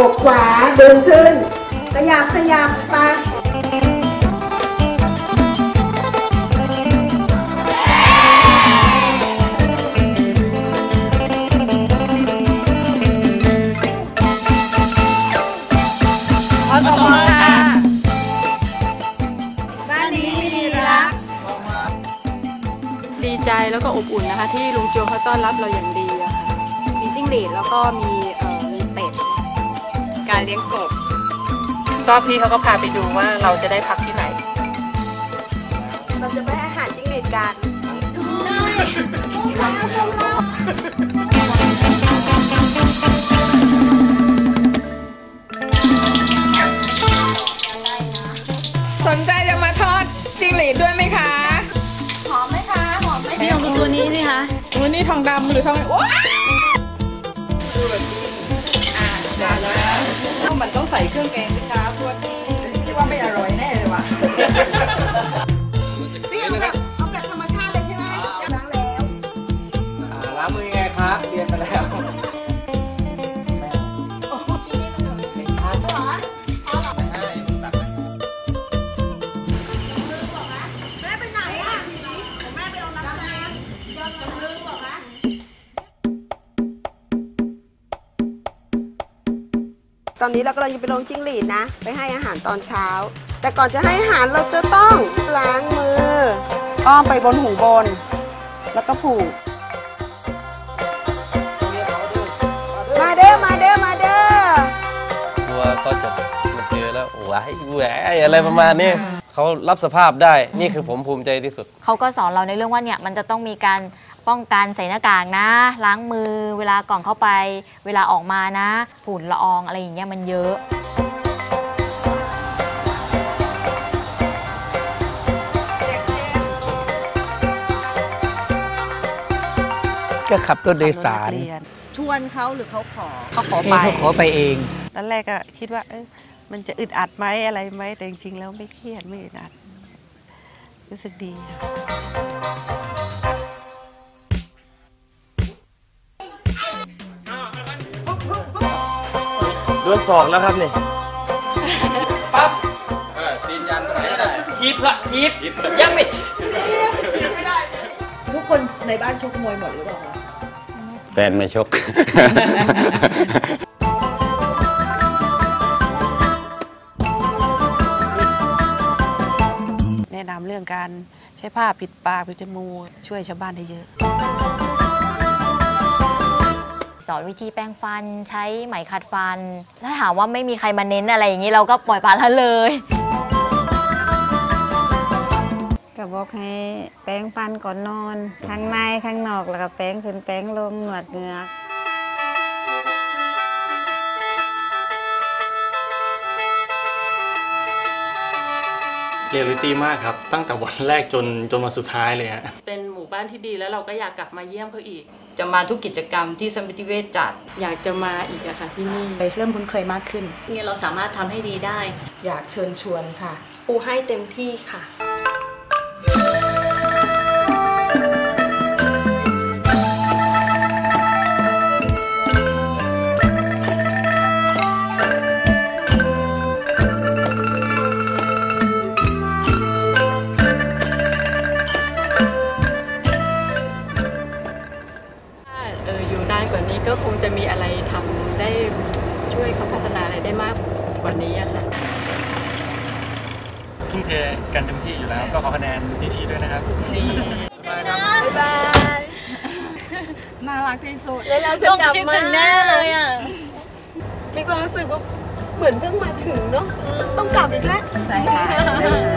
อกขวาดึงขึ้น ขยับขยับไปขอสมค่ะบ้านนี้มีรัก ดีใจแล้วก็อบอุ่นนะคะ ที่ลุงโจเขาต้อนรับเราอย่างดีอะค่ะมีจิ้งหรีดแล้วก็มี การเลี้ยงกบ ก็พี่เขาก็พาไปดูว่าเราจะได้พักที่ไหน เราจะไปให้อาหารจิ้งหรีดกันสนใจจะมาทอดจิ้งหรีดด้วยไหมคะพี่ลองดูตัวนี้สิคะวันนี้ทองดำหรือทองว้ามันต้อง ใส่เครื่องแกงสิคะพวกที่ที่ว่าไม่อร่อยแน่เลยว่ะพี่เอาแบบเอาแบบธรรมชาติเลยใช่ไหมล้างแล้วล้างมือยังไงครับเรียนมาแล้ว ตอนนี้เรากำลังจะไปลงจิ้งหรีดนะ ไปให้อาหารตอนเช้า แต่ก่อนจะให้อาหารเราจะต้องล้างมือ อ้อมไปบนหูบน แล้วก็ผูก มาเด้อมาเด้อมาเด้อกลัวเขาจะมาเจอแล้วว้ายแหวอะไรประมาณนี้เขารับสภาพได้นี่คือผมภูมิใจที่สุด เขาก็สอนเราในเรื่องว่าเนี่ยมันจะต้องมีการ ป้องกันใส่หน้ากากนะ ล้างมือ เวลาก่อนเข้าไป เวลาออกมานะ ฝุ่นละอองอะไรอย่างเงี้ยมันเยอะก็ขับรถโดยสาร ชวนเขาหรือเขาขอเขาขอไปเขาขอไปเองตอนแรกก็คิดว่าเอ้ยมันจะอึดอัดไหมอะไรไหมแต่จริงๆแล้วไม่เครียดไม่อึดอัดรู้สึกดี ค่ะโดนสอกแล้วครับนี่ทีบละทีบยังไม่ทุกคนในบ้านชกมวยหมดหรือเปล่าคะแฟนไม่ชก แนะนำเรื่องการใช้ผ้าปิดปากปิดจมูกช่วยชาวบ้านได้เยอะ สอนวิธีแปรงฟัน ใช้ไหมขัดฟัน ถ้าถามว่าไม่มีใครมาเน้นอะไรอย่างนี้เราก็ปล่อยปละละเลย ก็บอกให้แปรงฟันก่อนนอนข้างในข้างนอกแล้วก็แปรงขึ้นแปรงลงหนวดเหงือกเรียลลิตี้มากครับ ตั้งแต่วันแรกจนจนวันสุดท้ายเลยฮะ เป็นหมู่ บ้านที่ดี แล้วเราก็อยากกลับมาเยี่ยมเขาอีก จะมาทุกกิจกรรมที่สมิติเวชจัด อยากจะมาอีกอะค่ะที่นี่ไปเริ่มคุ้นเคยมากขึ้นเนี่ยเราสามารถทำให้ดีได้ อยากเชิญชวนค่ะ ปูให้เต็มที่ค่ะ กว่านี้ก็คงจะมีอะไรทำได้ช่วยเขาพัฒนาอะไรได้มากกว่านี้อะค่ะทุ่มเทกันเต็มที่อยู่แล้ว ก็ขอคะแนนพี่ๆด้วยนะครับน่ารักที่สุดแล้วเราจะกลับคิดมาถึงแน่เลยอะมีความรู้สึกว่าเหมือนเพิ่งมาถึงเนาะต้องกลับอีกแล้วใช่ค่ะ